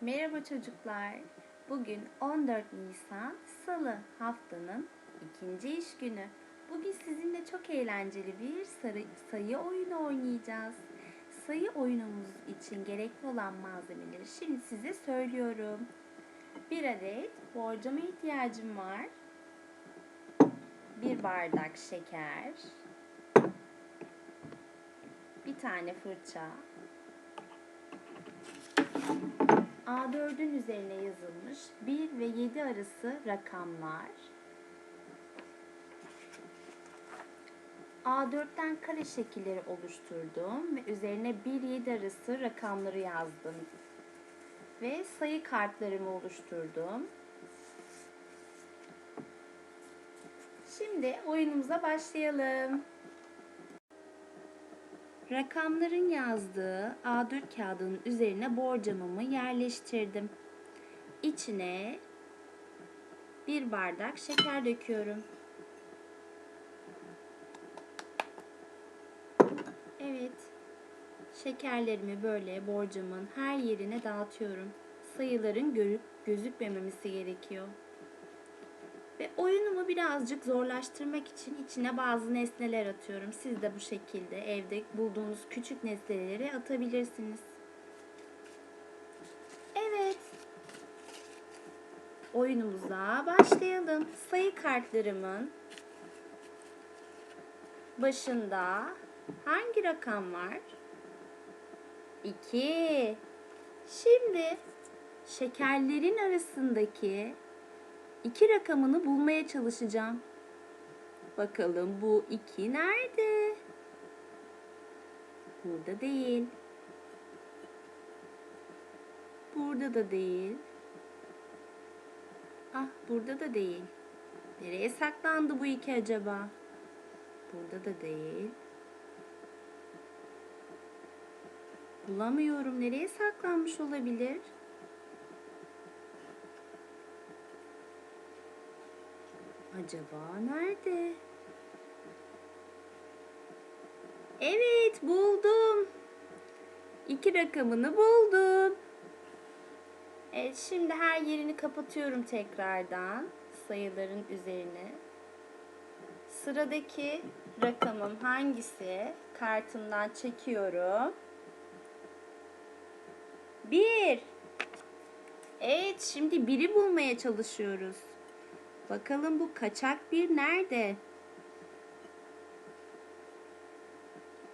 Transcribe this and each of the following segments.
Merhaba çocuklar. Bugün 14 Nisan Salı haftanın ikinci iş günü. Bugün sizinle çok eğlenceli bir sayı oyunu oynayacağız. Sayı oyunumuz için gerekli olan malzemeleri şimdi size söylüyorum. Bir adet borcama ihtiyacım var. Bir bardak şeker. Bir tane fırça. A4'ün üzerine yazılmış 1 ve 7 arası rakamlar. A4'ten kare şekilleri oluşturdum ve üzerine 1-7 arası rakamları yazdım. Ve sayı kartlarımı oluşturdum. Şimdi oyunumuza başlayalım. Rakamların yazdığı A4 kağıdının üzerine borcamımı yerleştirdim. İçine bir bardak şeker döküyorum. Evet. Şekerlerimi böyle borcamın her yerine dağıtıyorum. Sayıların görüp gözükmemesi gerekiyor. Ve oyunumu birazcık zorlaştırmak için içine bazı nesneler atıyorum. Siz de bu şekilde evde bulduğunuz küçük nesneleri atabilirsiniz. Evet. Oyunumuza başlayalım. Sayı kartlarımın başında hangi rakam var? 2. Şimdi şekerlerin arasındaki iki rakamını bulmaya çalışacağım. Bakalım bu iki nerede? Burada değil. Burada da değil. Ah burada da değil. Nereye saklandı bu iki acaba? Burada da değil. Bulamıyorum. Nereye saklanmış olabilir? Acaba nerede? Evet buldum. İki rakamını buldum. Evet şimdi her yerini kapatıyorum tekrardan sayıların üzerine. Sıradaki rakamım hangisi? Kartımdan çekiyorum. Bir. Evet şimdi biri bulmaya çalışıyoruz. Bakalım bu kaçak bir nerede?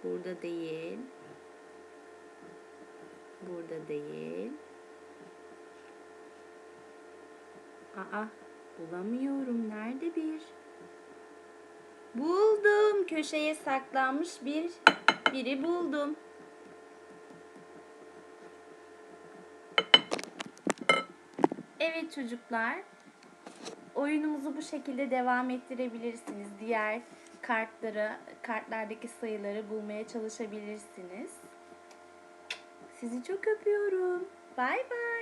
Burada değil. Burada değil. Aa, bulamıyorum. Nerede bir? Buldum. Köşeye saklanmış bir biri buldum. Evet çocuklar. Oyunumuzu bu şekilde devam ettirebilirsiniz. Diğer kartlara, kartlardaki sayıları bulmaya çalışabilirsiniz. Sizi çok öpüyorum. Bay bay.